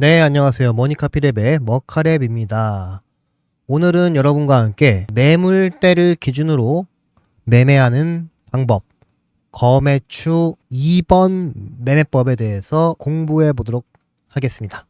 네, 안녕하세요. 모니카피랩의 머카랩입니다. 오늘은 여러분과 함께 매물대를 기준으로 매매하는 방법, 거매추 2번 매매법에 대해서 공부해 보도록 하겠습니다.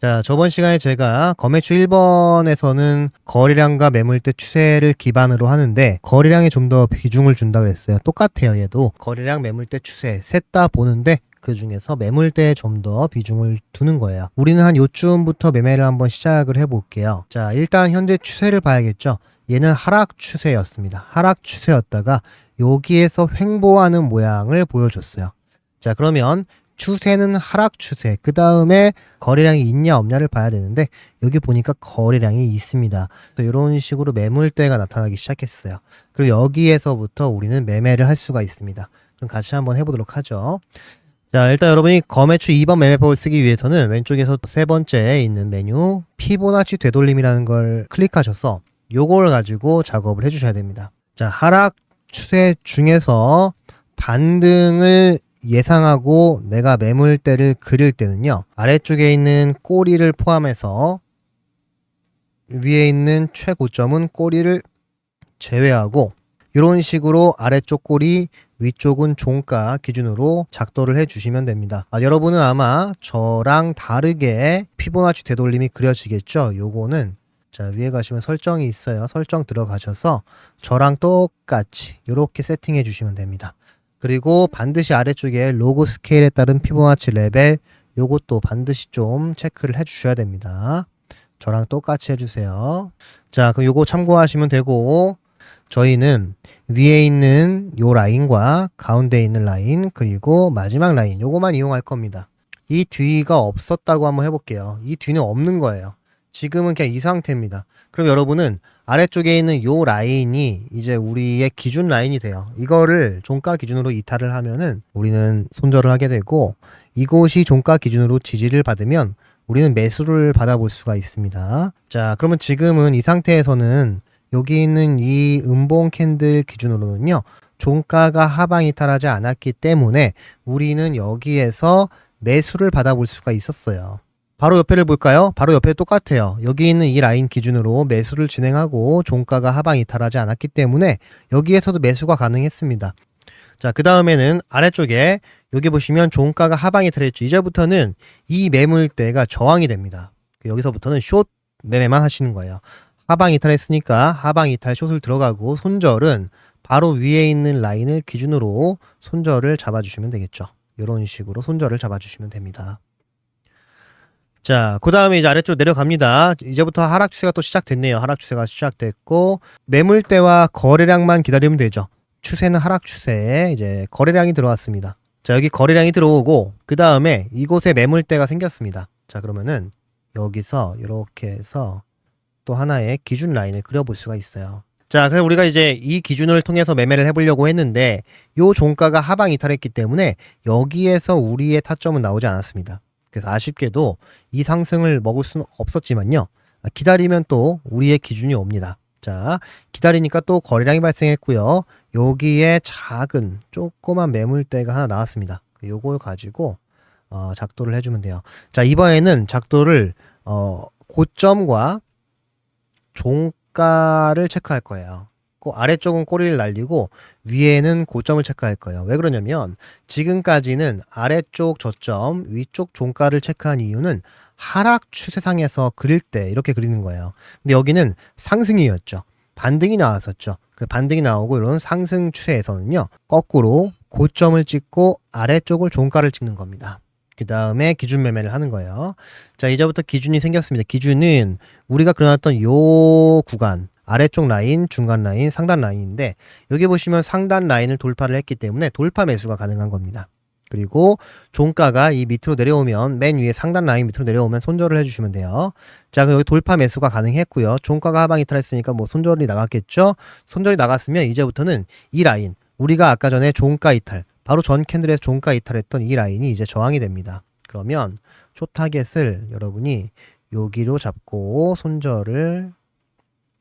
자, 저번 시간에 제가 거매추 1번에서는 거래량과 매물대 추세를 기반으로 하는데 거래량에 좀 더 비중을 준다 그랬어요. 똑같아요, 얘도. 거래량, 매물대 추세 셋 다 보는데 그 중에서 매물대에 좀 더 비중을 두는 거예요. 우리는 한 요쯤부터 매매를 한번 시작을 해볼게요. 자, 일단 현재 추세를 봐야겠죠. 얘는 하락 추세였습니다. 하락 추세였다가 여기에서 횡보하는 모양을 보여줬어요. 자, 그러면 추세는 하락 추세. 그 다음에 거래량이 있냐 없냐를 봐야 되는데 여기 보니까 거래량이 있습니다. 이런 식으로 매물대가 나타나기 시작했어요. 그리고 여기에서부터 우리는 매매를 할 수가 있습니다. 그럼 같이 한번 해보도록 하죠. 자, 일단 여러분이 거매추 2번 매매법을 쓰기 위해서는 왼쪽에서 세 번째에 있는 메뉴 피보나치 되돌림이라는 걸 클릭하셔서 요걸 가지고 작업을 해주셔야 됩니다. 자, 하락 추세 중에서 반등을 예상하고 내가 매물대를 그릴 때는요. 아래쪽에 있는 꼬리를 포함해서 위에 있는 최고점은 꼬리를 제외하고 이런 식으로 아래쪽 꼬리 위쪽은 종가 기준으로 작도를 해 주시면 됩니다. 아, 여러분은 아마 저랑 다르게 피보나치 되돌림이 그려지겠죠? 요거는 자 위에 가시면 설정이 있어요. 설정 들어가셔서 저랑 똑같이 이렇게 세팅해 주시면 됩니다. 그리고 반드시 아래쪽에 로고 스케일에 따른 피보나치 레벨 요것도 반드시 좀 체크를 해 주셔야 됩니다. 저랑 똑같이 해주세요. 자, 그럼 요거 참고하시면 되고, 저희는 위에 있는 요 라인과 가운데 있는 라인, 그리고 마지막 라인, 요거만 이용할 겁니다. 이 뒤가 없었다고 한번 해볼게요. 이 뒤는 없는 거예요. 지금은 그냥 이 상태입니다. 그럼 여러분은 아래쪽에 있는 요 라인이 이제 우리의 기준 라인이 돼요. 이거를 종가 기준으로 이탈을 하면은 우리는 손절을 하게 되고 이곳이 종가 기준으로 지지를 받으면 우리는 매수를 받아볼 수가 있습니다. 자, 그러면 지금은 이 상태에서는 여기 있는 이 음봉 캔들 기준으로는요. 종가가 하방 이탈하지 않았기 때문에 우리는 여기에서 매수를 받아볼 수가 있었어요. 바로 옆에를 볼까요? 바로 옆에 똑같아요. 여기 있는 이 라인 기준으로 매수를 진행하고 종가가 하방 이탈하지 않았기 때문에 여기에서도 매수가 가능했습니다. 자, 그 다음에는 아래쪽에 여기 보시면 종가가 하방 이탈했죠. 이제부터는 이 매물대가 저항이 됩니다. 여기서부터는 숏 매매만 하시는 거예요. 하방 이탈했으니까 하방 이탈 숏을 들어가고 손절은 바로 위에 있는 라인을 기준으로 손절을 잡아주시면 되겠죠. 이런 식으로 손절을 잡아주시면 됩니다. 자, 그 다음에 이제 아래쪽 내려갑니다. 이제부터 하락 추세가 또 시작됐네요. 하락 추세가 시작됐고, 매물대와 거래량만 기다리면 되죠. 추세는 하락 추세에 이제 거래량이 들어왔습니다. 자, 여기 거래량이 들어오고, 그 다음에 이곳에 매물대가 생겼습니다. 자, 그러면은 여기서 이렇게 해서 또 하나의 기준 라인을 그려볼 수가 있어요. 자, 그래서 우리가 이제 이 기준을 통해서 매매를 해보려고 했는데, 요 종가가 하방 이탈했기 때문에 여기에서 우리의 타점은 나오지 않았습니다. 그래서 아쉽게도 이 상승을 먹을 수는 없었지만요. 기다리면 또 우리의 기준이 옵니다. 자, 기다리니까 또 거래량이 발생했고요. 여기에 작은 조그만 매물대가 하나 나왔습니다. 요걸 가지고 어, 작도를 해주면 돼요. 자, 이번에는 작도를 어, 고점과 종가를 체크할 거예요. 그 아래쪽은 꼬리를 날리고 위에는 고점을 체크할 거예요. 왜 그러냐면 지금까지는 아래쪽 저점, 위쪽 종가를 체크한 이유는 하락 추세상에서 그릴 때 이렇게 그리는 거예요. 근데 여기는 상승이었죠. 반등이 나왔었죠. 그 반등이 나오고 이런 상승 추세에서는요. 거꾸로 고점을 찍고 아래쪽을 종가를 찍는 겁니다. 그 다음에 기준 매매를 하는 거예요. 자, 이제부터 기준이 생겼습니다. 기준은 우리가 그려놨던 요 구간, 아래쪽 라인, 중간 라인, 상단 라인인데 여기 보시면 상단 라인을 돌파를 했기 때문에 돌파 매수가 가능한 겁니다. 그리고 종가가 이 밑으로 내려오면 맨 위에 상단 라인 밑으로 내려오면 손절을 해주시면 돼요. 자, 그럼 여기 돌파 매수가 가능했고요. 종가가 하방 이탈했으니까 뭐 손절이 나갔겠죠. 손절이 나갔으면 이제부터는 이 라인 우리가 아까 전에 종가 이탈 바로 전 캔들에서 종가 이탈했던 이 라인이 이제 저항이 됩니다. 그러면 초 타겟을 여러분이 여기로 잡고 손절을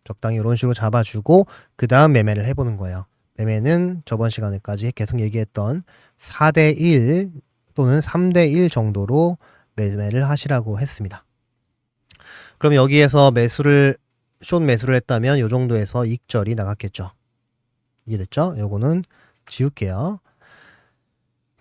적당히 이런 식으로 잡아주고 그 다음 매매를 해보는 거예요. 매매는 저번 시간에까지 계속 얘기했던 4대 1 또는 3대 1 정도로 매매를 하시라고 했습니다. 그럼 여기에서 매수를 숏 매수를 했다면 요 정도에서 익절이 나갔겠죠. 이해됐죠? 요거는 지울게요.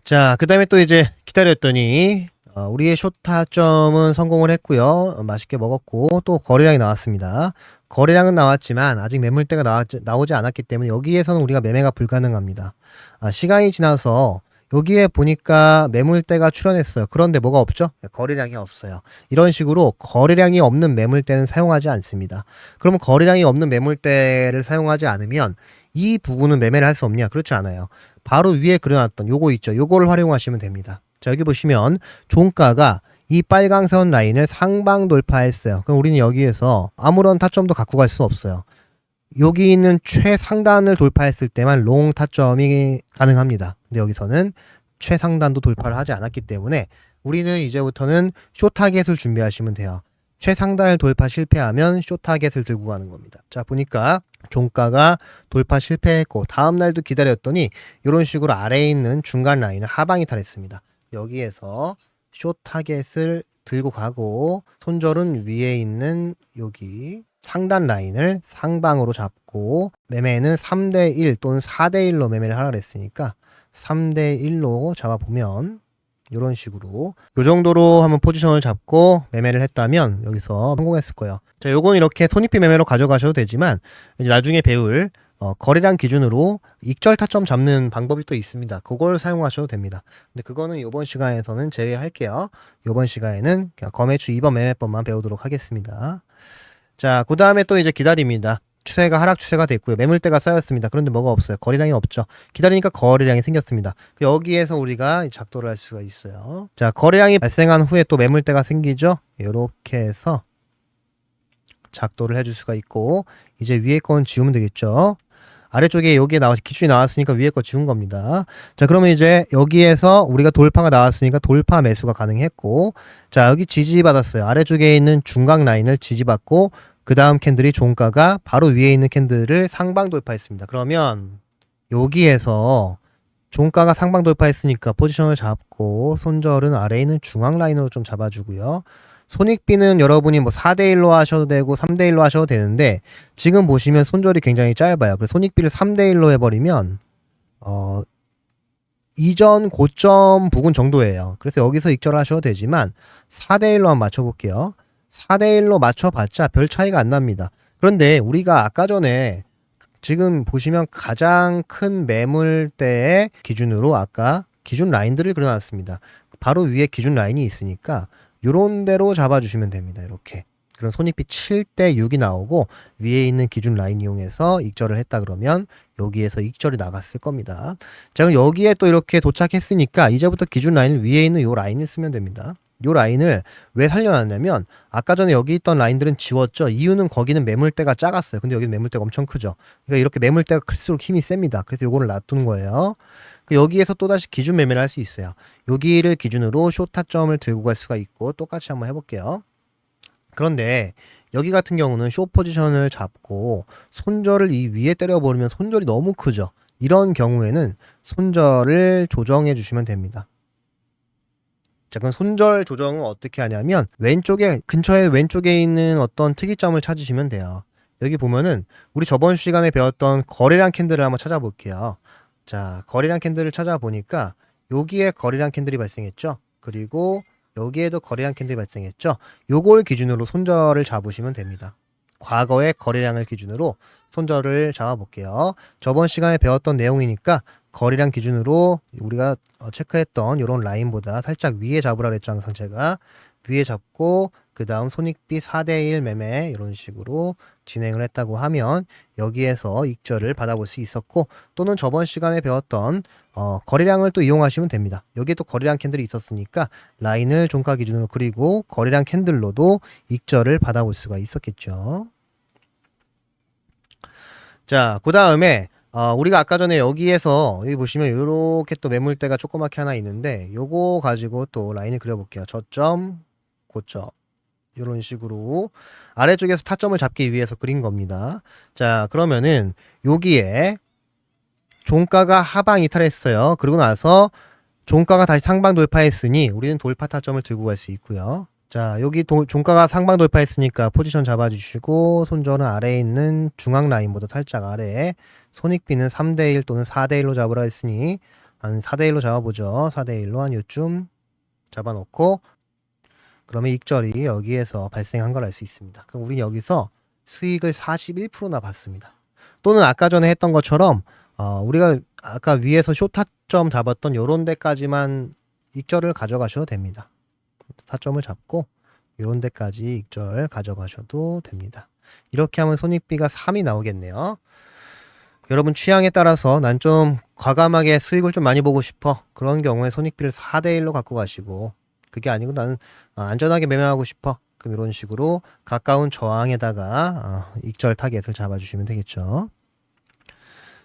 자, 그 다음에 또 이제 기다렸더니 어, 우리의 숏 타점은 성공을 했고요. 어, 맛있게 먹었고 또 거래량이 나왔습니다. 거래량은 나왔지만 아직 매물대가 나왔지, 나오지 않았기 때문에 여기에서는 우리가 매매가 불가능합니다. 아, 시간이 지나서 여기에 보니까 매물대가 출현했어요. 그런데 뭐가 없죠? 거래량이 없어요. 이런 식으로 거래량이 없는 매물대는 사용하지 않습니다. 그러면 거래량이 없는 매물대를 사용하지 않으면 이 부분은 매매를 할 수 없냐? 그렇지 않아요. 바로 위에 그려놨던 요거 있죠. 요거를 활용하시면 됩니다. 자, 여기 보시면 종가가 이 빨강선 라인을 상방 돌파했어요. 그럼 우리는 여기에서 아무런 타점도 갖고 갈 수 없어요. 여기 있는 최상단을 돌파했을 때만 롱 타점이 가능합니다. 근데 여기서는 최상단도 돌파를 하지 않았기 때문에 우리는 이제부터는 쇼 타겟을 준비하시면 돼요. 최상단을 돌파 실패하면 쇼 타겟을 들고 가는 겁니다. 자, 보니까 종가가 돌파 실패했고 다음 날도 기다렸더니 이런 식으로 아래에 있는 중간 라인을 하방 이 탈했습니다. 여기에서 쇼 타겟을 들고 가고 손절은 위에 있는 여기 상단 라인을 상방으로 잡고 매매는 3대 1 또는 4대 1로 매매를 하라 그랬으니까 3대 1로 잡아보면 이런 식으로 요 정도로 한번 포지션을 잡고 매매를 했다면 여기서 성공했을 거예요. 자, 요건 이렇게 손익비 매매로 가져가셔도 되지만 나중에 배울 어, 거래량 기준으로 익절 타점 잡는 방법이 또 있습니다. 그걸 사용하셔도 됩니다. 근데 그거는 이번 시간에서는 제외할게요. 이번 시간에는 그냥 거매주 2번 매매법만 배우도록 하겠습니다. 자, 그 다음에 또 이제 기다립니다. 추세가 하락 추세가 됐고요. 매물대가 쌓였습니다. 그런데 뭐가 없어요. 거래량이 없죠. 기다리니까 거래량이 생겼습니다. 여기에서 우리가 작도를 할 수가 있어요. 자, 거래량이 발생한 후에 또 매물대가 생기죠. 이렇게 해서 작도를 해줄 수가 있고 이제 위에 건 지우면 되겠죠. 아래쪽에 여기에 나와 기준이 나왔으니까 위에 거 지운 겁니다. 자, 그러면 이제 여기에서 우리가 돌파가 나왔으니까 돌파 매수가 가능했고, 자, 여기 지지받았어요. 아래쪽에 있는 중각 라인을 지지받고, 그 다음 캔들이 종가가 바로 위에 있는 캔들을 상방 돌파했습니다. 그러면 여기에서 종가가 상방 돌파했으니까 포지션을 잡고 손절은 아래에 있는 중앙 라인으로 좀 잡아주고요. 손익비는 여러분이 뭐 4대1로 하셔도 되고 3대1로 하셔도 되는데 지금 보시면 손절이 굉장히 짧아요. 그래서 손익비를 3대1로 해버리면 어 이전 고점 부근 정도예요. 그래서 여기서 익절 하셔도 되지만 4대1로 한번 맞춰볼게요. 4대1로 맞춰봤자 별 차이가 안 납니다. 그런데 우리가 아까 전에 지금 보시면 가장 큰 매물대의 기준으로 아까 기준 라인들을 그려놨습니다. 바로 위에 기준 라인이 있으니까 요런 대로 잡아주시면 됩니다. 이렇게. 그런 손익비 7대 6이 나오고 위에 있는 기준 라인 이용해서 익절을 했다 그러면 여기에서 익절이 나갔을 겁니다. 자, 그럼 여기에 또 이렇게 도착했으니까 이제부터 기준 라인을 위에 있는 요 라인을 쓰면 됩니다. 요 라인을 왜 살려놨냐면 아까 전에 여기 있던 라인들은 지웠죠. 이유는 거기는 매물대가 작았어요. 근데 여기는 매물대가 엄청 크죠. 그러니까 이렇게 매물대가 클수록 힘이 셉니다. 그래서 요거를 놔두는 거예요. 그 여기에서 또다시 기준 매매를 할 수 있어요. 여기를 기준으로 쇼타점을 들고 갈 수가 있고 똑같이 한번 해볼게요. 그런데 여기 같은 경우는 쇼 포지션을 잡고 손절을 이 위에 때려버리면 손절이 너무 크죠. 이런 경우에는 손절을 조정해 주시면 됩니다. 자, 그럼 손절 조정은 어떻게 하냐면 왼쪽에 근처에 왼쪽에 있는 어떤 특이점을 찾으시면 돼요. 여기 보면은 우리 저번 시간에 배웠던 거래량 캔들을 한번 찾아볼게요. 자, 거래량 캔들을 찾아보니까 여기에 거래량 캔들이 발생했죠. 그리고 여기에도 거래량 캔들이 발생했죠. 요걸 기준으로 손절을 잡으시면 됩니다. 과거의 거래량을 기준으로 손절을 잡아볼게요. 저번 시간에 배웠던 내용이니까 거래량 기준으로 우리가 어, 체크했던 이런 라인보다 살짝 위에 잡으라 그랬죠. 항상 제가 위에 잡고 그 다음 손익비 4대1 매매 이런 식으로 진행을 했다고 하면 여기에서 익절을 받아볼 수 있었고 또는 저번 시간에 배웠던 어, 거래량을 또 이용하시면 됩니다. 여기에 또 거래량 캔들이 있었으니까 라인을 종가 기준으로 그리고 거래량 캔들로도 익절을 받아볼 수가 있었겠죠. 자, 그 다음에 어, 우리가 아까 전에 여기에서 여기 보시면 이렇게 또 매물대가 조그맣게 하나 있는데 요거 가지고 또 라인을 그려볼게요. 저점, 고점 이런 식으로 아래쪽에서 타점을 잡기 위해서 그린 겁니다. 자 그러면은 여기에 종가가 하방 이탈했어요. 그리고 나서 종가가 다시 상방 돌파했으니 우리는 돌파 타점을 들고 갈 수 있고요. 자, 여기 도, 종가가 상방 돌파했으니까 포지션 잡아주시고 손절은 아래에 있는 중앙 라인보다 살짝 아래에 손익비는 3대1 또는 4대1로 잡으라 했으니 한 4대1로 잡아보죠. 4대1로 한 요쯤 잡아놓고 그러면 익절이 여기에서 발생한 걸 알 수 있습니다. 그럼 우리는 여기서 수익을 41%나 받습니다. 또는 아까 전에 했던 것처럼 어, 우리가 아까 위에서 쇼타점 잡았던 요런 데까지만 익절을 가져가셔도 됩니다. 타점을 잡고 요런 데까지 익절 가져가셔도 됩니다. 이렇게 하면 손익비가 3이 나오겠네요. 여러분 취향에 따라서 난 좀 과감하게 수익을 좀 많이 보고 싶어. 그런 경우에 손익비를 4대1로 갖고 가시고 그게 아니고 나는 어, 안전하게 매매하고 싶어. 그럼 이런 식으로 가까운 저항에다가 어, 익절 타겟을 잡아주시면 되겠죠.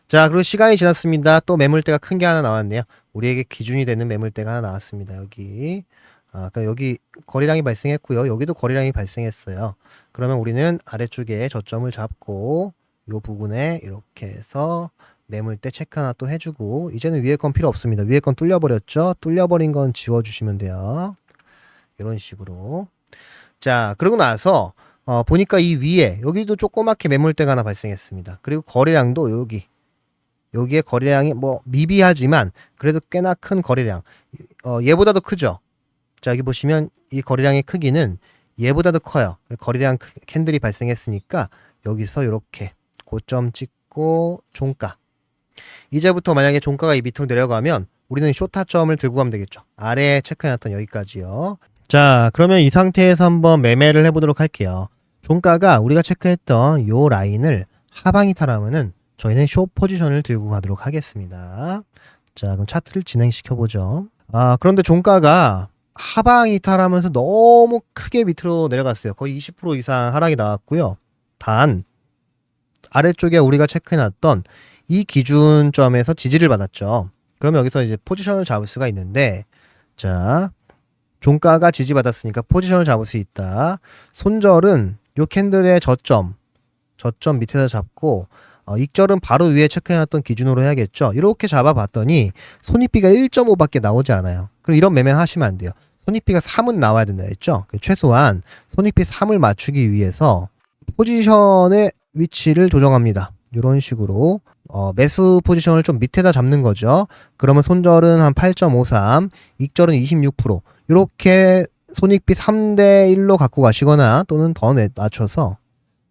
자, 그리고 시간이 지났습니다. 또 매물대가 큰 게 하나 나왔네요. 우리에게 기준이 되는 매물대가 하나 나왔습니다. 여기. 아, 아까 여기 거리량이 발생했고요. 여기도 거리량이 발생했어요. 그러면 우리는 아래쪽에 저점을 잡고 요 부분에 이렇게 해서 매물대 체크 하나 또 해주고 이제는 위에 건 필요 없습니다. 위에 건 뚫려버렸죠? 뚫려버린 건 지워주시면 돼요. 이런 식으로. 자, 그러고 나서 어, 보니까 이 위에 여기도 조그맣게 매물대가 하나 발생했습니다. 그리고 거래량도 여기 여기에 거래량이 뭐 미비하지만 그래도 꽤나 큰 거래량. 어, 얘보다도 크죠. 자, 여기 보시면 이 거래량의 크기는 얘보다도 커요. 거래량 크- 캔들이 발생했으니까 여기서 이렇게 고점 찍고 종가. 이제부터 만약에 종가가 이 밑으로 내려가면 우리는 쇼타점을 들고 가면 되겠죠. 아래에 체크해놨던 여기까지요. 자, 그러면 이 상태에서 한번 매매를 해보도록 할게요. 종가가 우리가 체크했던 요 라인을 하방 이탈하면은 저희는 쇼 포지션을 들고 가도록 하겠습니다. 자, 그럼 차트를 진행시켜 보죠. 아, 그런데 종가가 하방 이탈하면서 너무 크게 밑으로 내려갔어요. 거의 20% 이상 하락이 나왔고요. 단 아래쪽에 우리가 체크해놨던 이 기준점에서 지지를 받았죠. 그러면 여기서 이제 포지션을 잡을 수가 있는데, 자, 종가가 지지받았으니까 포지션을 잡을 수 있다. 손절은 요 캔들의 저점, 저점 밑에서 잡고, 어, 익절은 바로 위에 체크해놨던 기준으로 해야겠죠. 이렇게 잡아봤더니 손익비가 1.5밖에 나오지 않아요. 그럼 이런 매매는 하시면 안 돼요. 손익비가 3은 나와야 된다 했죠. 그 최소한 손익비 3을 맞추기 위해서 포지션의 위치를 조정합니다. 이런 식으로 어, 매수 포지션을 좀 밑에다 잡는 거죠. 그러면 손절은 한 8.53, 익절은 26%. 이렇게 손익비 3대 1로 갖고 가시거나 또는 더 내- 낮춰서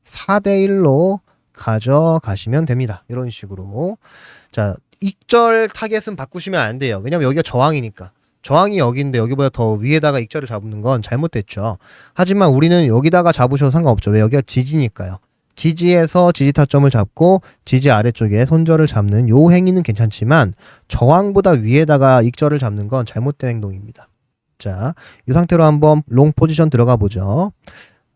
4대 1로 가져가시면 됩니다. 이런 식으로. 자, 익절 타겟은 바꾸시면 안 돼요. 왜냐면 여기가 저항이니까. 저항이 여기인데 여기보다 더 위에다가 익절을 잡는 건 잘못됐죠. 하지만 우리는 여기다가 잡으셔도 상관없죠. 왜 여기가 지지니까요. 지지에서 지지 타점을 잡고 지지 아래쪽에 손절을 잡는 요 행위는 괜찮지만 저항보다 위에다가 익절을 잡는 건 잘못된 행동입니다. 자, 이 상태로 한번 롱 포지션 들어가 보죠.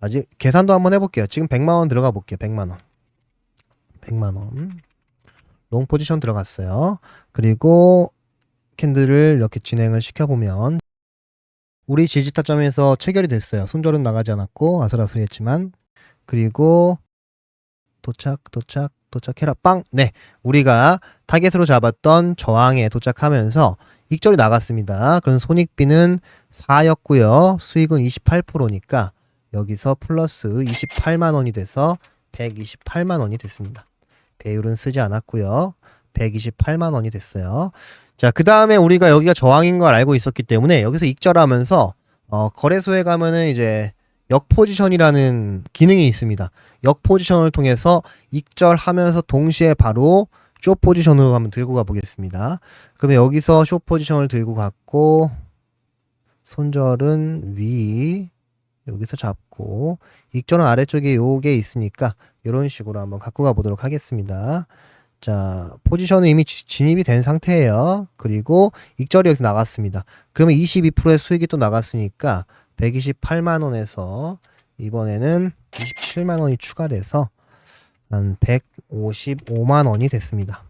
아직 계산도 한번 해볼게요. 지금 100만 원 들어가 볼게요. 100만 원. 100만 원. 롱 포지션 들어갔어요. 그리고 캔들을 이렇게 진행을 시켜보면 우리 지지 타점에서 체결이 됐어요. 손절은 나가지 않았고 아슬아슬했지만 그리고 도착 도착 도착해라 빵. 네, 우리가 타겟으로 잡았던 저항에 도착하면서 익절이 나갔습니다. 그럼 손익비는 4였고요. 수익은 28%니까 여기서 플러스 28만 원이 돼서 128만 원이 됐습니다. 배율은 쓰지 않았고요. 128만 원이 됐어요. 자, 그 다음에 우리가 여기가 저항인 걸 알고 있었기 때문에 여기서 익절하면서 어, 거래소에 가면은 이제 역 포지션이라는 기능이 있습니다. 역 포지션을 통해서 익절하면서 동시에 바로 쇼 포지션으로 한번 들고 가 보겠습니다. 그러면 여기서 쇼 포지션을 들고 갔고 손절은 위 여기서 잡고 익절은 아래쪽에 요게 있으니까 이런 식으로 한번 갖고 가 보도록 하겠습니다. 자, 포지션은 이미 지- 진입이 된 상태예요. 그리고 익절이 여기서 나갔습니다. 그러면 22%의 수익이 또 나갔으니까 128만 원에서 이번에는 27만 원이 추가돼서 한 155만 원이 됐습니다.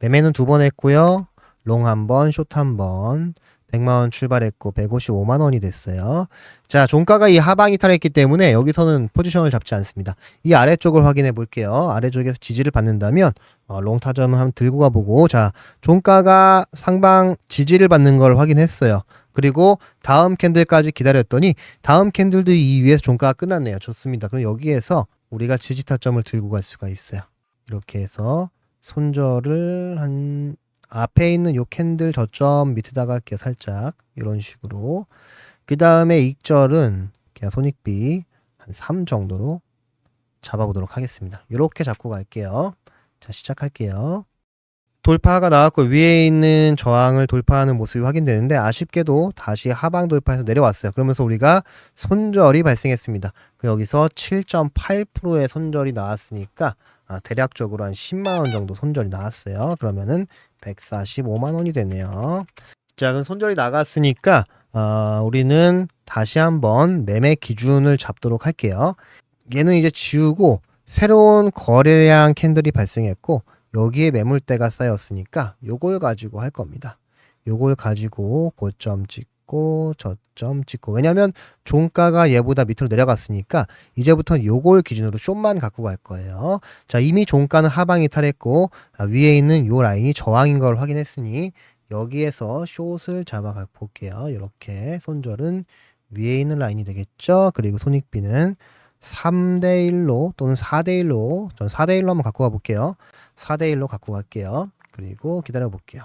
매매는 두 번 했고요. 롱 한 번, 숏 한 번. 100만 원 출발했고 155만 원이 됐어요. 자, 종가가 이 하방 이탈했기 때문에 여기서는 포지션을 잡지 않습니다. 이 아래쪽을 확인해 볼게요. 아래쪽에서 지지를 받는다면 어, 롱 타점을 한번 들고 가보고 자, 종가가 상방 지지를 받는 걸 확인했어요. 그리고 다음 캔들까지 기다렸더니 다음 캔들도 이 위에서 종가가 끝났네요. 좋습니다. 그럼 여기에서 우리가 지지 타점을 들고 갈 수가 있어요. 이렇게 해서 손절을 한 앞에 있는 요 캔들 저점 밑에다가 할게요. 살짝 이런 식으로 그 다음에 익절은 그냥 손익비 한 3 정도로 잡아보도록 하겠습니다. 이렇게 잡고 갈게요. 자 시작할게요. 돌파가 나왔고 위에 있는 저항을 돌파하는 모습이 확인되는데 아쉽게도 다시 하방 돌파해서 내려왔어요. 그러면서 우리가 손절이 발생했습니다. 그 여기서 7.8%의 손절이 나왔으니까 아, 대략적으로 한 10만 원 정도 손절이 나왔어요. 그러면은 145만 원이 되네요. 자, 그럼 손절이 나갔으니까 어, 우리는 다시 한번 매매 기준을 잡도록 할게요. 얘는 이제 지우고 새로운 거래량 캔들이 발생했고 여기에 매물대가 쌓였으니까 요걸 가지고 할 겁니다. 요걸 가지고 고점 찍고 저점 찍고 왜냐면 종가가 얘보다 밑으로 내려갔으니까 이제부터 요걸 기준으로 숏만 갖고 갈 거예요. 자 이미 종가는 하방 이탈했고 아, 위에 있는 요 라인이 저항인 걸 확인했으니 여기에서 숏을 잡아 볼게요. 이렇게 손절은 위에 있는 라인이 되겠죠. 그리고 손익비는 3대 1로 또는 4대 1로 전 4대 1로 한번 갖고 가 볼게요. 4대 1로 갖고 갈게요. 그리고 기다려 볼게요.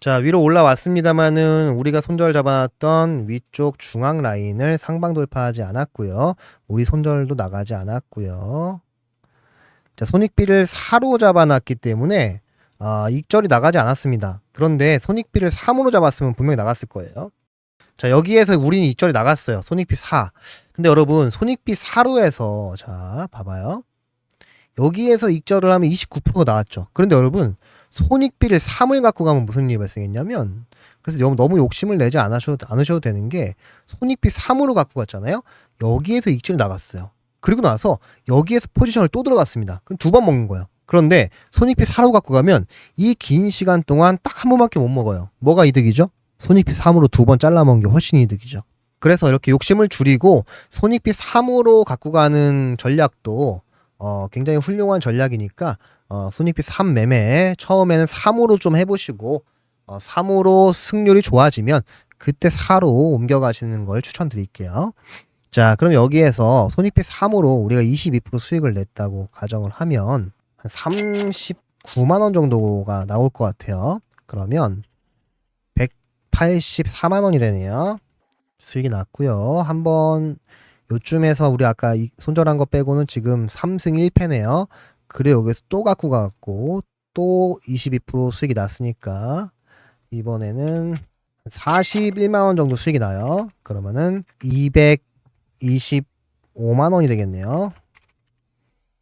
자, 위로 올라왔습니다만은 우리가 손절 잡아놨던 위쪽 중앙 라인을 상방 돌파하지 않았고요. 우리 손절도 나가지 않았고요. 자, 손익비를 4로 잡아놨기 때문에 아, 익절이 나가지 않았습니다. 그런데 손익비를 3으로 잡았으면 분명히 나갔을 거예요. 자, 여기에서 우리는 익절이 나갔어요. 손익비 4. 근데 여러분, 손익비 4로 해서, 자, 봐봐요. 여기에서 익절을 하면 29%가 나왔죠. 그런데 여러분, 손익비를 3을 갖고 가면 무슨 일이 발생했냐면, 그래서 너무, 욕심을 내지 않으셔도, 않으셔도 되는 게, 손익비 3으로 갖고 갔잖아요? 여기에서 익절이 나갔어요. 그리고 나서 여기에서 포지션을 또 들어갔습니다. 그럼 두 번 먹는 거예요. 그런데 손익비 4로 갖고 가면 이 긴 시간 동안 딱 한 번밖에 못 먹어요. 뭐가 이득이죠? 손익비 3으로 두 번 잘라먹은 게 훨씬 이득이죠. 그래서 이렇게 욕심을 줄이고 손익비 3으로 갖고 가는 전략도 어, 굉장히 훌륭한 전략이니까 어, 손익비 3 매매 처음에는 3으로 좀 해보시고 어, 3으로 승률이 좋아지면 그때 4로 옮겨가시는 걸 추천드릴게요. 자, 그럼 여기에서 손익비 3으로 우리가 22% 수익을 냈다고 가정을 하면 한 39만 원 정도가 나올 것 같아요. 그러면 184만 원이 되네요. 수익이 났고요. 한번 요쯤에서 우리 아까 이 손절한 거 빼고는 지금 3승 1패네요. 그래 여기서 또 갖고 가고 또 22% 수익이 났으니까 이번에는 41만 원 정도 수익이 나요. 그러면은 225만 원이 되겠네요.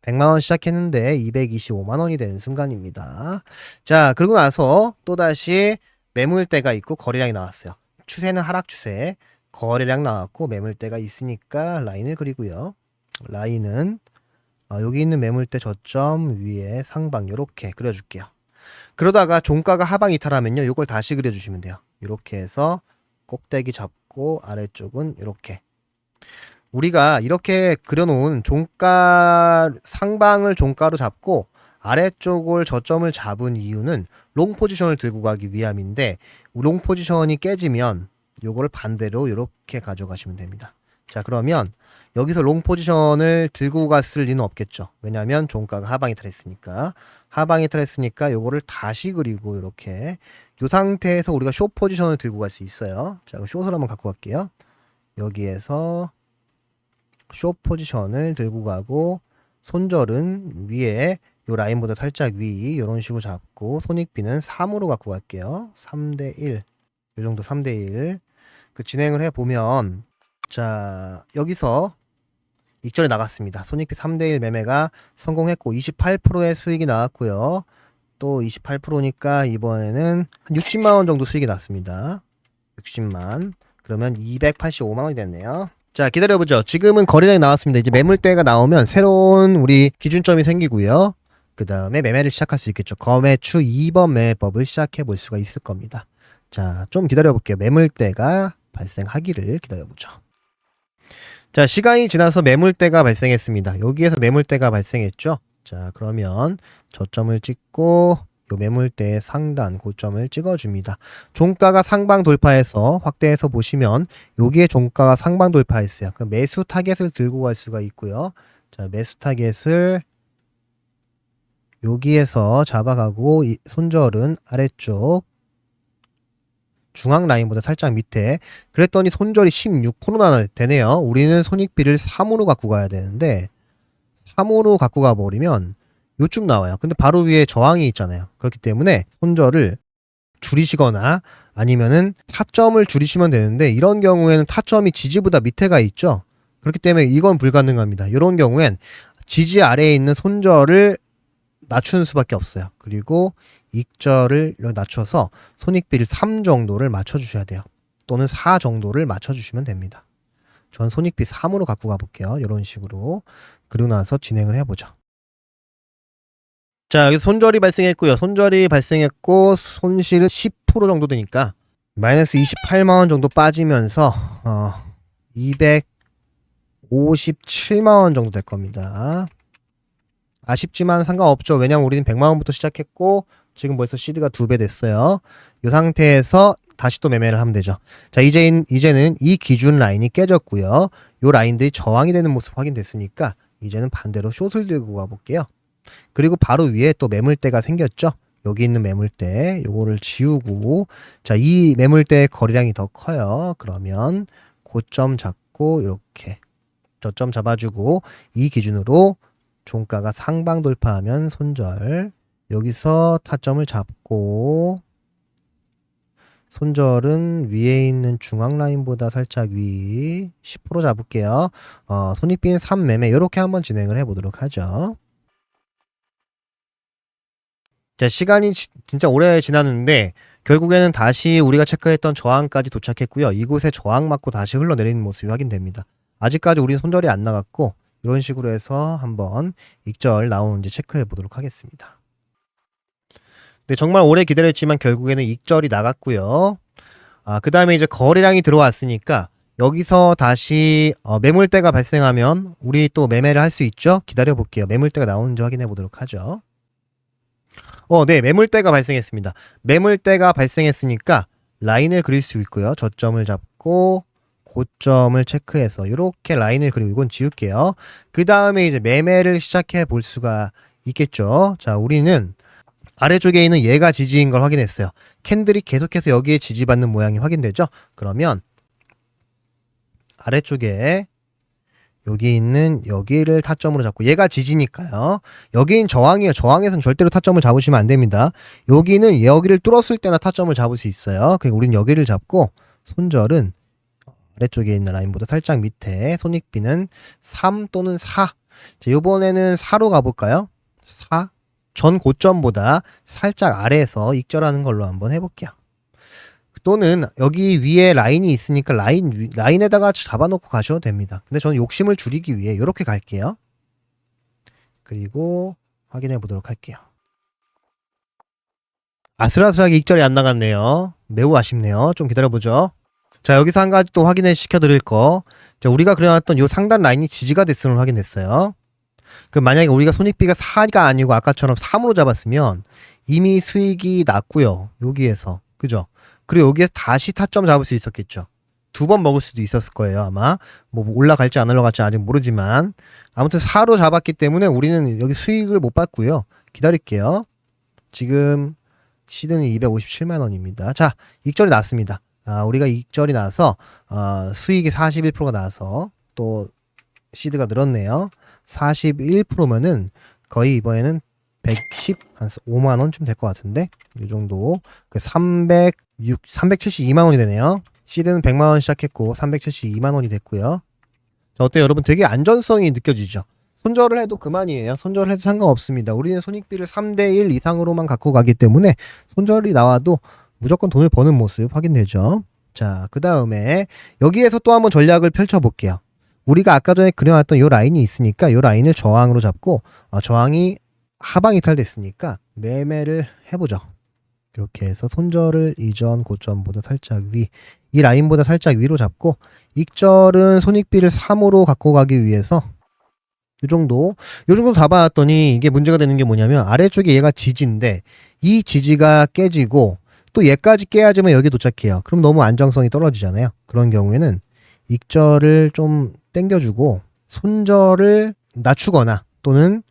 100만 원 시작했는데 225만 원이 되는 순간입니다. 자, 그리고 나서 또 다시 매물대가 있고 거래량이 나왔어요. 추세는 하락 추세. 거래량 나왔고 매물대가 있으니까 라인을 그리고요. 라인은 어, 여기 있는 매물대 저점 위에 상방 요렇게 그려줄게요. 그러다가 종가가 하방 이탈하면요. 요걸 다시 그려주시면 돼요. 이렇게 해서 꼭대기 잡고 아래쪽은 이렇게 우리가 이렇게 그려놓은 종가 상방을 종가로 잡고 아래쪽을 저점을 잡은 이유는 롱 포지션을 들고 가기 위함인데 롱 포지션이 깨지면 요거를 반대로 이렇게 가져가시면 됩니다. 자 그러면 여기서 롱 포지션을 들고 갔을 리는 없겠죠. 왜냐하면 종가가 하방 이 탈했으니까 하방 이 탈했으니까 요거를 다시 그리고 이렇게 요 상태에서 우리가 숏 포지션을 들고 갈 수 있어요. 자 그럼 숏을 한번 갖고 갈게요. 여기에서 숏 포지션을 들고 가고 손절은 위에 요 라인보다 살짝 위 이런 식으로 잡고 손익비는 3으로 갖고 갈게요. 3대 1. 요 정도 3대 1. 그 진행을 해 보면 자, 여기서 익절이 나갔습니다. 손익비 3대 1 매매가 성공했고 28%의 수익이 나왔고요. 또 28%니까 이번에는 한 60만 원 정도 수익이 났습니다. 60만. 그러면 285만 원이 됐네요. 자, 기다려보죠. 지금은 거래량이 나왔습니다. 이제 매물대가 나오면 새로운 우리 기준점이 생기고요. 그 다음에 매매를 시작할 수 있겠죠. 거매추 2번 매매법을 시작해 볼 수가 있을 겁니다. 자, 좀 기다려 볼게요. 매물대가 발생하기를 기다려 보죠. 자, 시간이 지나서 매물대가 발생했습니다. 여기에서 매물대가 발생했죠. 자, 그러면 저점을 찍고 요 매물대의 상단 고점을 찍어줍니다. 종가가 상방 돌파해서 확대해서 보시면 여기에 종가가 상방 돌파했어요. 그 매수 타겟을 들고 갈 수가 있고요. 자, 매수 타겟을 여기에서 잡아가고 이 손절은 아래쪽 중앙 라인보다 살짝 밑에 그랬더니 손절이 16%나 되네요. 우리는 손익비를 3으로 갖고 가야 되는데 3으로 갖고 가버리면 요쯤 나와요. 근데 바로 위에 저항이 있잖아요. 그렇기 때문에 손절을 줄이시거나 아니면은 타점을 줄이시면 되는데 이런 경우에는 타점이 지지보다 밑에가 있죠. 그렇기 때문에 이건 불가능합니다. 이런 경우엔 지지 아래에 있는 손절을 낮추는 수밖에 없어요. 그리고 익절을 낮춰서 손익비를 3 정도를 맞춰주셔야 돼요. 또는 4 정도를 맞춰주시면 됩니다. 전 손익비 3으로 갖고 가볼게요. 이런 식으로. 그리고 나서 진행을 해보죠. 자, 여기서 손절이 발생했고요. 손절이 발생했고 손실은 10% 정도 되니까 마이너스 28만 원 정도 빠지면서 어, 257만 원 정도 될 겁니다. 아쉽지만 상관없죠. 왜냐면 우리는 100만 원부터 시작했고 지금 벌써 시드가 두 배 됐어요. 이 상태에서 다시 또 매매를 하면 되죠. 자, 이제 이제는 이 기준 라인이 깨졌고요. 요 라인들이 저항이 되는 모습 확인됐으니까 이제는 반대로 숏을 들고 가볼게요. 그리고 바로 위에 또 매물대가 생겼죠. 여기 있는 매물대 요거를 지우고 자, 이 매물대의 거리량이 더 커요. 그러면 고점 잡고 이렇게 저점 잡아주고 이 기준으로 종가가 상방 돌파하면 손절 여기서 타점을 잡고 손절은 위에 있는 중앙 라인보다 살짝 위 10% 잡을게요. 어, 손익빈 3매매 이렇게 한번 진행을 해보도록 하죠. 자, 시간이 지, 진짜 오래 지났는데 결국에는 다시 우리가 체크했던 저항까지 도착했고요. 이곳에 저항 맞고 다시 흘러내리는 모습이 확인됩니다. 아직까지 우리는 손절이 안 나갔고 이런 식으로 해서 한번 익절 나오는지 체크해 보도록 하겠습니다. 네, 정말 오래 기다렸지만 결국에는 익절이 나갔고요. 아, 그 다음에 이제 거래량이 들어왔으니까 여기서 다시 어, 매물대가 발생하면 우리 또 매매를 할 수 있죠? 기다려 볼게요. 매물대가 나오는지 확인해 보도록 하죠. 어, 네, 매물대가 발생했습니다. 매물대가 발생했으니까 라인을 그릴 수 있고요. 저점을 잡고 고점을 체크해서 이렇게 라인을 그리고 이건 지울게요. 그 다음에 이제 매매를 시작해 볼 수가 있겠죠. 자, 우리는 아래쪽에 있는 얘가 지지인 걸 확인했어요. 캔들이 계속해서 여기에 지지받는 모양이 확인되죠. 그러면 아래쪽에 여기 있는 여기를 타점으로 잡고 얘가 지지니까요. 여기는 저항이에요. 저항에서는 절대로 타점을 잡으시면 안 됩니다. 여기는 여기를 뚫었을 때나 타점을 잡을 수 있어요. 그러니까 우리는 여기를 잡고 손절은 아래쪽에 있는 라인보다 살짝 밑에 손익비는 3 또는 4. 자, 이번에는 4로 가볼까요? 4. 전 고점보다 살짝 아래에서 익절하는 걸로 한번 해볼게요. 또는 여기 위에 라인이 있으니까 라인 라인에다가 잡아놓고 가셔도 됩니다. 근데 저는 욕심을 줄이기 위해 이렇게 갈게요. 그리고 확인해 보도록 할게요. 아슬아슬하게 익절이 안 나갔네요. 매우 아쉽네요. 좀 기다려보죠. 자 여기서 한 가지 또 확인해 시켜드릴 거. 자 우리가 그려놨던 이 상단 라인이 지지가 됐음을 확인했어요. 그럼 만약에 우리가 손익비가 4가 아니고 아까처럼 3으로 잡았으면 이미 수익이 났고요. 여기에서 그죠? 그리고 여기에서 다시 타점 잡을 수 있었겠죠. 두 번 먹을 수도 있었을 거예요, 아마. 뭐 올라갈지 안 올라갈지 아직 모르지만. 아무튼 4로 잡았기 때문에 우리는 여기 수익을 못 받고요. 기다릴게요. 지금 시드는 257만 원입니다. 자, 익절이 났습니다. 아, 우리가 익절이 나서 어, 수익이 41%가 나서 또 시드가 늘었네요. 41%면은 거의 이번에는 110, 한 5만 원쯤 될 것 같은데 이 정도 그 306, 372만 원이 되네요. 시드는 100만 원 시작했고 372만 원이 됐고요. 자, 어때요, 여러분? 되게 안전성이 느껴지죠. 손절을 해도 그만이에요. 손절을 해도 상관없습니다. 우리는 손익비를 3대 1 이상으로만 갖고 가기 때문에 손절이 나와도 무조건 돈을 버는 모습 확인되죠. 자, 그 다음에 여기에서 또 한번 전략을 펼쳐볼게요. 우리가 아까 전에 그려놨던 이 라인이 있으니까 이 라인을 저항으로 잡고 어, 저항이 하방 이탈됐으니까 매매를 해보죠. 이렇게 해서 손절을 이전 고점보다 살짝 위, 이 라인보다 살짝 위로 잡고 익절은 손익비를 3으로 갖고 가기 위해서 이 정도, 이 정도 잡아놨더니 이게 문제가 되는 게 뭐냐면 아래쪽에 얘가 지지인데 이 지지가 깨지고 또 얘까지 깨야지만 여기 도착해요. 그럼 너무 안정성이 떨어지잖아요. 그런 경우에는 익절을 좀 땡겨주고 손절을 낮추거나 또는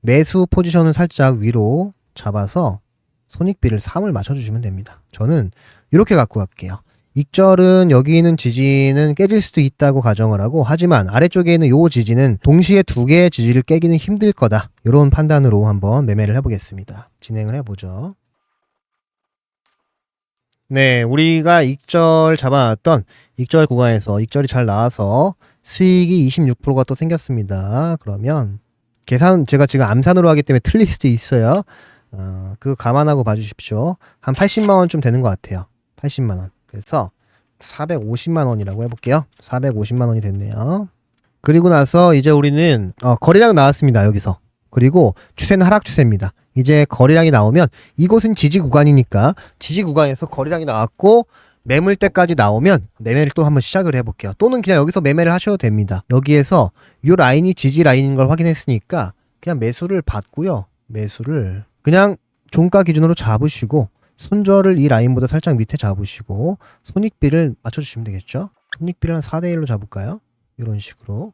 매수 포지션을 살짝 위로 잡아서 손익비를 3을 맞춰주시면 됩니다. 저는 이렇게 갖고 갈게요. 익절은 여기 있는 지지는 깨질 수도 있다고 가정을 하고 하지만 아래쪽에 있는 요 지지는 동시에 두 개의 지지를 깨기는 힘들 거다. 이런 판단으로 한번 매매를 해보겠습니다. 진행을 해보죠. 네, 우리가 익절 잡아놨던 익절 구간에서 익절이 잘 나와서 수익이 26%가 또 생겼습니다. 그러면 계산 제가 지금 암산으로 하기 때문에 틀릴 수도 있어요. 어, 그거 감안하고 봐주십시오. 한 80만 원쯤 되는 것 같아요. 80만 원. 그래서 450만 원이라고 해볼게요. 450만 원이 됐네요. 그리고 나서 이제 우리는 어, 거래량 나왔습니다. 여기서. 그리고 추세는 하락 추세입니다. 이제 거래량이 나오면 이곳은 지지 구간이니까 지지 구간에서 거래량이 나왔고 매물대까지 나오면 매매를 또 한번 시작을 해볼게요. 또는 그냥 여기서 매매를 하셔도 됩니다. 여기에서 이 라인이 지지 라인인 걸 확인했으니까 그냥 매수를 받고요. 매수를 그냥 종가 기준으로 잡으시고 손절을 이 라인보다 살짝 밑에 잡으시고 손익비를 맞춰주시면 되겠죠. 손익비를 한 4대1로 잡을까요? 이런 식으로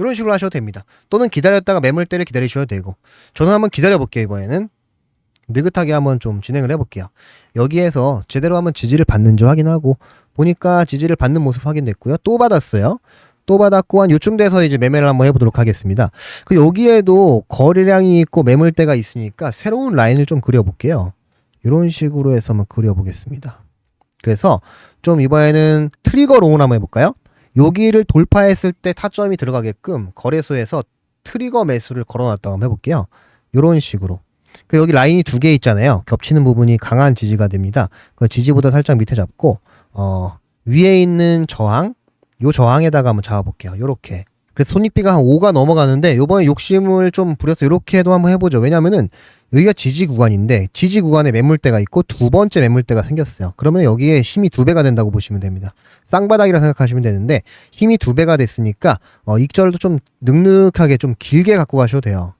이런 식으로 하셔도 됩니다. 또는 기다렸다가 매물대를 기다리셔도 되고 저는 한번 기다려 볼게요 이번에는 느긋하게 한번 좀 진행을 해볼게요. 여기에서 제대로 한번 지지를 받는지 확인하고 보니까 지지를 받는 모습 확인됐고요. 또 받았어요. 또 받았고 한 요쯤 돼서 이제 매매를 한번 해보도록 하겠습니다. 그 여기에도 거래량이 있고 매물대가 있으니까 새로운 라인을 좀 그려볼게요. 이런 식으로 해서 한번 그려보겠습니다. 그래서 좀 이번에는 트리거 롱을 한번 해볼까요? 여기를 돌파했을 때 타점이 들어가게끔 거래소에서 트리거 매수를 걸어놨다고 한번 해볼게요. 이런 식으로. 그 여기 라인이 두 개 있잖아요. 겹치는 부분이 강한 지지가 됩니다. 그 지지보다 살짝 밑에 잡고 어 위에 있는 저항, 요 저항에다가 한번 잡아볼게요. 요렇게. 그래서 손익비가 한 5가 넘어가는데 요번에 욕심을 좀 부려서 이렇게 해도 한번 해보죠. 왜냐면은 여기가 지지 구간인데 지지 구간에 매물대가 있고 두 번째 매물대가 생겼어요. 그러면 여기에 힘이 두 배가 된다고 보시면 됩니다. 쌍바닥이라 생각하시면 되는데 힘이 두 배가 됐으니까 어, 익절도 좀 늑늑하게 좀 길게 갖고 가셔도 돼요.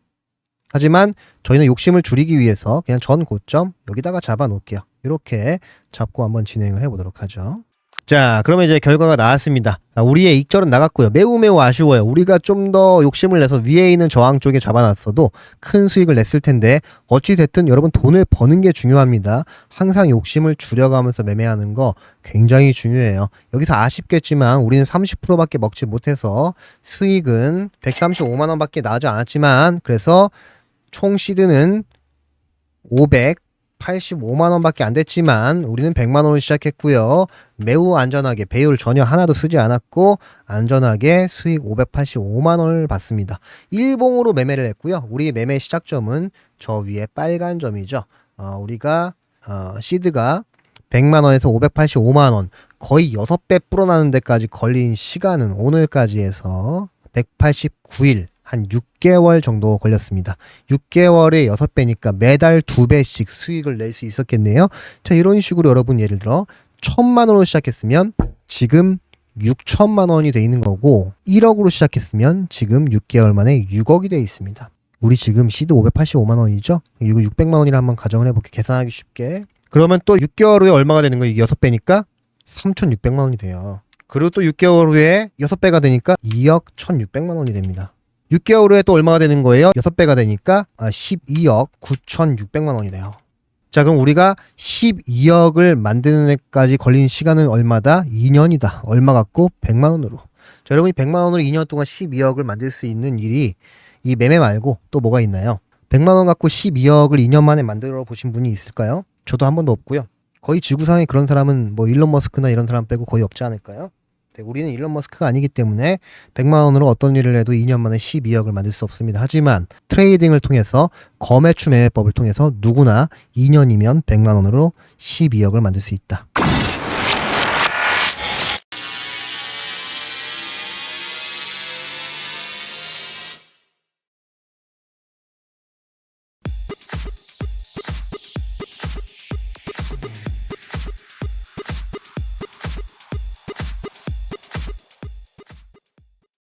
하지만 저희는 욕심을 줄이기 위해서 그냥 전 고점 여기다가 잡아 놓을게요. 이렇게 잡고 한번 진행을 해보도록 하죠. 자, 그러면 이제 결과가 나왔습니다. 아, 우리의 익절은 나갔고요. 매우 매우 아쉬워요. 우리가 좀 더 욕심을 내서 위에 있는 저항 쪽에 잡아놨어도 큰 수익을 냈을 텐데 어찌 됐든 여러분 돈을 버는 게 중요합니다. 항상 욕심을 줄여가면서 매매하는 거 굉장히 중요해요. 여기서 아쉽겠지만 우리는 30%밖에 먹지 못해서 수익은 135만 원밖에 나지 않았지만 그래서 총 시드는 585만 원밖에 안 됐지만 우리는 100만 원으로 시작했고요. 매우 안전하게 배율 전혀 하나도 쓰지 않았고 안전하게 수익 585만 원을 받습니다. 일봉으로 매매를 했고요. 우리 매매 시작점은 저 위에 빨간 점이죠. 어, 우리가 어, 시드가 100만 원에서 585만 원 거의 6배 불어나는 데까지 걸린 시간은 오늘까지 해서 189일 한 6개월 정도 걸렸습니다. 6개월에 6배니까 매달 2배씩 수익을 낼 수 있었겠네요. 자, 이런 식으로 여러분 예를 들어 1000만 원으로 시작했으면 지금 6천만 원이 돼 있는 거고 1억으로 시작했으면 지금 6개월 만에 6억이 돼 있습니다. 우리 지금 시드 585만 원이죠? 이거 600만 원이라 한번 가정을 해볼게. 계산하기 쉽게. 그러면 또 6개월 후에 얼마가 되는 거예요? 이게 6배니까 3,600만 원이 돼요. 그리고 또 6개월 후에 6배가 되니까 2억 1,600만 원이 됩니다. 6개월 후에 또 얼마가 되는 거예요? 6배가 되니까 12억 9,600만 원이 돼요. 자, 그럼 우리가 12억을 만드는 데까지 걸린 시간은 얼마다? 2년이다. 얼마 갖고? 100만 원으로. 자, 여러분이 100만 원으로 2년 동안 12억을 만들 수 있는 일이 이 매매 말고 또 뭐가 있나요? 100만 원 갖고 12억을 2년 만에 만들어 보신 분이 있을까요? 저도 한 번도 없고요. 거의 지구상에 그런 사람은 뭐 일론 머스크나 이런 사람 빼고 거의 없지 않을까요? 네, 우리는 일론 머스크가 아니기 때문에 100만 원으로 어떤 일을 해도 2년 만에 12억을 만들 수 없습니다. 하지만 트레이딩을 통해서 거매추 매매법을 통해서 누구나 2년이면 100만 원으로 12억을 만들 수 있다.